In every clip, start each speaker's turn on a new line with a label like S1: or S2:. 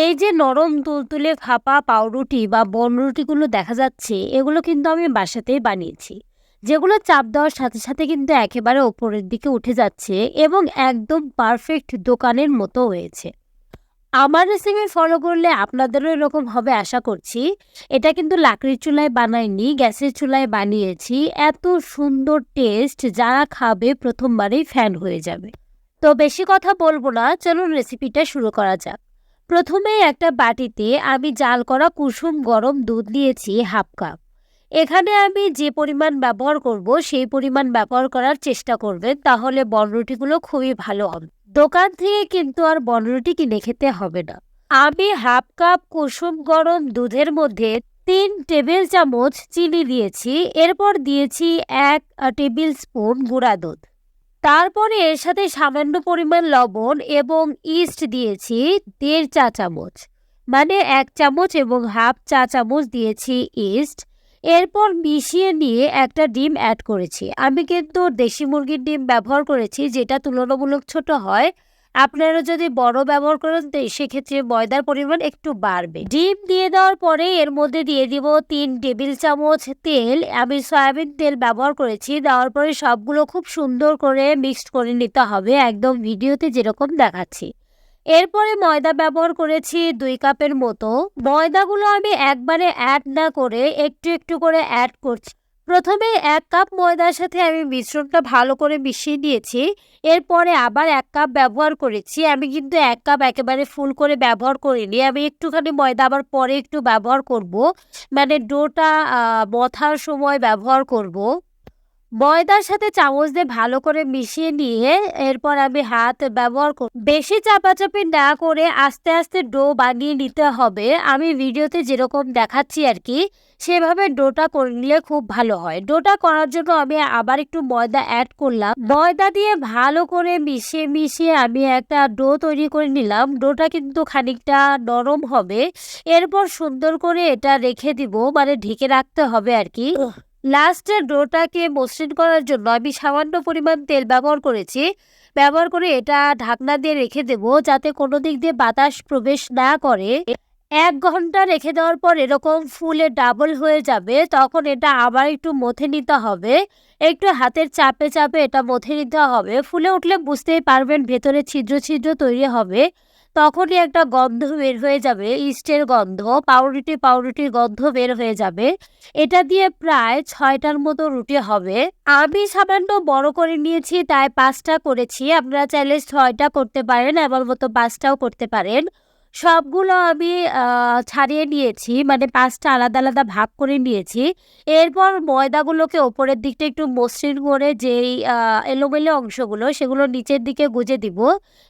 S1: এই যে নরম তুলতুলে ফাঁপা পাউরুটি বা বনরুটিগুলো দেখা যাচ্ছে, এগুলো কিন্তু আমি বাসাতেই বানিয়েছি। যেগুলো চাপ দেওয়ার সাথে সাথে কিন্তু একেবারে ওপরের দিকে উঠে যাচ্ছে এবং একদম পারফেক্ট দোকানের মতো হয়েছে। আমার রেসিপি ফলো করলে আপনাদেরও এরকম হবে আশা করছি। এটা কিন্তু লাকড়ির চুলায় বানাইনি, গ্যাসের চুলায় বানিয়েছি। এত সুন্দর টেস্ট, যারা খাবে প্রথমবারেই ফ্যান হয়ে যাবে। তো বেশি কথা বলব না, চলুন রেসিপিটা শুরু করা যাক। প্রথমেই একটা বাটিতে আমি জাল করা কুসুম গরম দুধ নিয়েছি হাফ কাপ। এখানে আমি যে পরিমাণ ব্যবহার করব, সেই পরিমাণ ব্যবহার করার চেষ্টা করবেন, তাহলে বনরুটিগুলো খুবই ভালো হবে। দোকান থেকে কিন্তু আর বনরুটি কিনে খেতে হবে না। আমি হাফ কাপ কুসুম গরম দুধের মধ্যে তিন টেবিল চামচ চিনি দিয়েছি, এরপর দিয়েছি এক টেবিল স্পুন গুঁড়া দুধ। তারপরে এর সাথে সামান্য পরিমাণ লবণ এবং ইস্ট দিয়েছি, দেড় চা চামচ। মানে এক চামচ এবং হাফ চা চামচ দিয়েছি ইস্ট এরপর মিশিয়ে নিয়ে একটা ডিম অ্যাড করেছি। আমি কিন্তু দেশি মুরগির ডিম ব্যবহার করেছি, যেটা তুলনামূলক ছোট হয়। আপনারা যদি বড় ব্যবহার করেন, তো সেক্ষেত্রে ময়দার পরিমাণ একটু বাড়বে। ডিম দিয়ে দেওয়ার পরে এর মধ্যে দিয়ে দিব তিন টেবিল চামচ তেল। আমি সয়াবিন তেল ব্যবহার করেছি। দেওয়ার পরে সবগুলো খুব সুন্দর করে মিক্সড করে নিতে হবে, একদম ভিডিওতে যেরকম দেখাচ্ছি। এরপরে ময়দা ব্যবহার করেছি দুই কাপের মতো। ময়দাগুলো আমি একবারে অ্যাড না করে একটু একটু করে অ্যাড করছি। প্রথমে এক কাপ ময়দার সাথে আমি মিশ্রণটা ভালো করে মিশিয়ে নিয়েছি। এরপরে আবার এক কাপ ব্যবহার করেছি। আমি কিন্তু এক কাপ একেবারে ফুল করে ব্যবহার করিনি। আমি একটুখানি ময়দা আবার পরে একটু ব্যবহার করব। মানে ডোটা মথার সময় ব্যবহার করব। ময়দার সাথে চামচ দিয়ে ভালো করে মিশিয়ে নিয়ে এরপর আমি হাত ব্যবহার করব বেশি চাপাচাপি না করে আস্তে আস্তে ডো বানিয়ে নিতে হবে। আমি ভিডিওতে যেরকম দেখাচ্ছি আর কি, সেভাবে ডোটা করে নিলে খুব ভালো হয়। ডোটা করার জন্য আমি আবার একটু ময়দা অ্যাড করলাম। ময়দা দিয়ে ভালো করে মিশিয়ে মিশিয়ে আমি একটা ডো তৈরি করে নিলাম। ডোটা কিন্তু খানিকটা নরম হবে। এরপর সুন্দর করে এটা রেখে দিব মানে ঢেকে রাখতে হবে আর কি। লাস্টে ডোটাকে মসৃণ করার জন্য আমি সামান্য পরিমাণ তেল ব্যবহার করেছি। ব্যবহার করে এটা ঢাকনা দিয়ে রেখে দেব যাতে কোনো দিক দিয়ে বাতাস প্রবেশ না করে। এক ঘণ্টা রেখে দেওয়ার পর এরকম ফুলে ডাবল হয়ে যাবে, তখন এটা আবার একটু মথে নিতে হবে। একটু হাতের চাপে চাপে এটা মথে নিতে হবে। ফুলে উঠলে বুঝতেই পারবেন ভেতরে ছিদ্র ছিদ্র তৈরি হবে। তখনই একটা গন্ধ বের হয়ে যাবে, ইস্টের গন্ধ, পাউরুটি পাউরুটির গন্ধ বের হয়ে যাবে। এটা দিয়ে প্রায় ছয়টার মতো রুটি হবে। আমি সামান্য বড় করে নিয়েছি, তাই পাঁচটা করেছি। আপনারা চাইলে ছয়টা করতে পারেন, আমার মতো পাঁচটাও করতে পারেন। সবগুলো আমি ছাড়িয়ে নিয়েছি মানে পাঁচটা আলাদা আলাদা ভাগ করে নিয়েছি। এরপর ময়দাগুলোকে ওপরের দিকটা একটু মসৃণ করে যেই এলোমেলো অংশগুলো, সেগুলো নিচের দিকে গুজে দিব।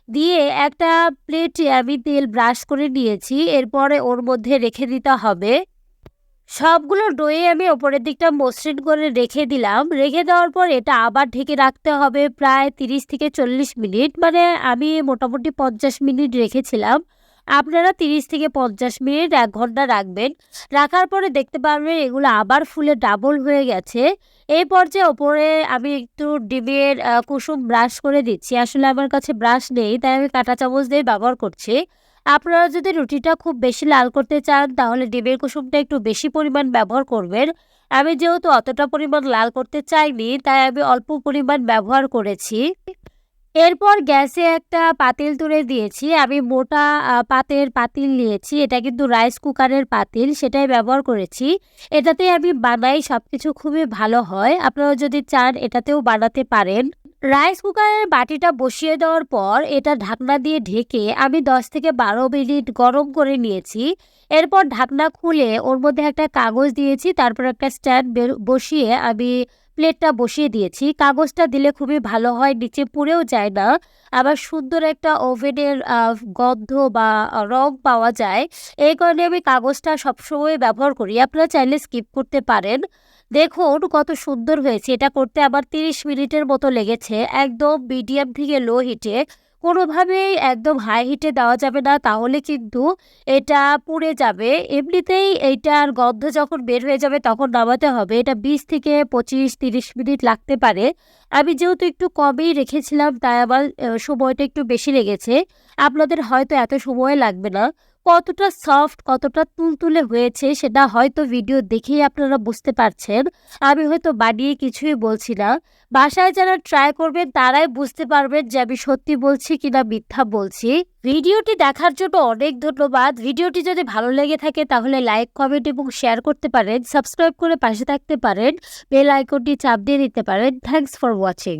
S1: দিয়ে একটা প্লেটে আমি তেল ব্রাশ করে নিয়েছি, এরপরে ওর মধ্যে রেখে দিতে হবে। সবগুলো ডোয়ে আমি ওপরের দিকটা মসৃণ করে রেখে দিলাম। রেখে দেওয়ার পর এটা আবার ঢেকে রাখতে হবে প্রায় তিরিশ থেকে চল্লিশ মিনিট। মানে আমি মোটামুটি পঞ্চাশ মিনিট রেখেছিলাম। আপনারা তিরিশ থেকে পঞ্চাশ মিনিট এক ঘণ্টা রাখবেন। রাখার পরে দেখতে পারবেন এগুলো আবার ফুলে ডাবল হয়ে গেছে। এই পর্যায়ে ওপরে আমি একটু ডিমের কুসুম ব্রাশ করে দিচ্ছি। আসলে আমার কাছে ব্রাশ নেই, তাই আমি কাঁটা চামচ দিয়ে ব্যবহার করছি। আপনারা যদি রুটিটা খুব বেশি লাল করতে চান, তাহলে ডিমের কুসুমটা একটু বেশি পরিমাণ ব্যবহার করবেন। আমি যেহেতু অতটা পরিমাণ লাল করতে চাইনি, তাই আমি অল্প পরিমাণ ব্যবহার করেছি। এরপর গ্যাসে একটা পাতিল তুলে দিয়েছি। আমি মোটা পাতের পাতিল নিয়েছি। এটা কিন্তু রাইস কুকারের পাতিল, সেটাই ব্যবহার করেছি। এটাতে আমি বানাই সব কিছু খুবই ভালো হয়। আপনারা যদি চান, এটাতেও বানাতে পারেন। রাইস কুকারের বাটিটা বসিয়ে দেওয়ার পর, এটা ঢাকনা দিয়ে ঢেকে আমি দশ থেকে বারো মিনিট গরম করে নিয়েছি। এরপর ঢাকনা খুলে ওর মধ্যে একটা কাগজ দিয়েছি। তারপর একটা স্ট্যান্ড বসিয়ে আমি প্লেটটা বসিয়ে দিয়েছি। কাগজটা দিলে খুবই ভালো হয়। নিচে পুড়েও যায় না। আবার সুন্দর একটা ওভেনের গন্ধ বা রং পাওয়া যায়। এই কারণে আমি কাগজটা সবসময় ব্যবহার করি। আপনারা চাইলে স্কিপ করতে পারেন। দেখুন, কত সুন্দর হয়েছে। এটা করতে আবার তিরিশ মিনিটের মতো লেগেছে। একদম মিডিয়াম থেকে লো হিটে। কোনোভাবেই একদম হাই হিটে দেওয়া যাবে না, তাহলে কিন্তু এটা পুড়ে যাবে। এমনিতেই এইটার গন্ধ যখন বের হয়ে যাবে, তখন নামাতে হবে। এটা বিশ থেকে পঁচিশ, তিরিশ মিনিট লাগতে পারে। আমি যেহেতু একটু কমেই রেখেছিলাম, তাই আমার সময়টা একটু বেশি লেগেছে। আপনাদের হয়তো এত সময় লাগবে না। কতটা সফট, কতটা তুলতুলে হয়েছে সেটা হয়তো ভিডিও দেখেই আপনারা বুঝতে পারছেন। আমি হয়তো বানিয়ে কিছুই বলছি না। বাসায় যারা ট্রাই করবেন তারাই বুঝতে পারবেন যে আমি সত্যি বলছি কিনা মিথ্যা বলছি। ভিডিওটি দেখার জন্য অনেক ধন্যবাদ। ভিডিওটি যদি ভালো লেগে থাকে তাহলে লাইক কমেন্ট এবং শেয়ার করতে পারেন। সাবস্ক্রাইব করে পাশে থাকতে পারেন। বেল আইকনটি চাপ দিয়ে দিতে পারেন। Thanks for watching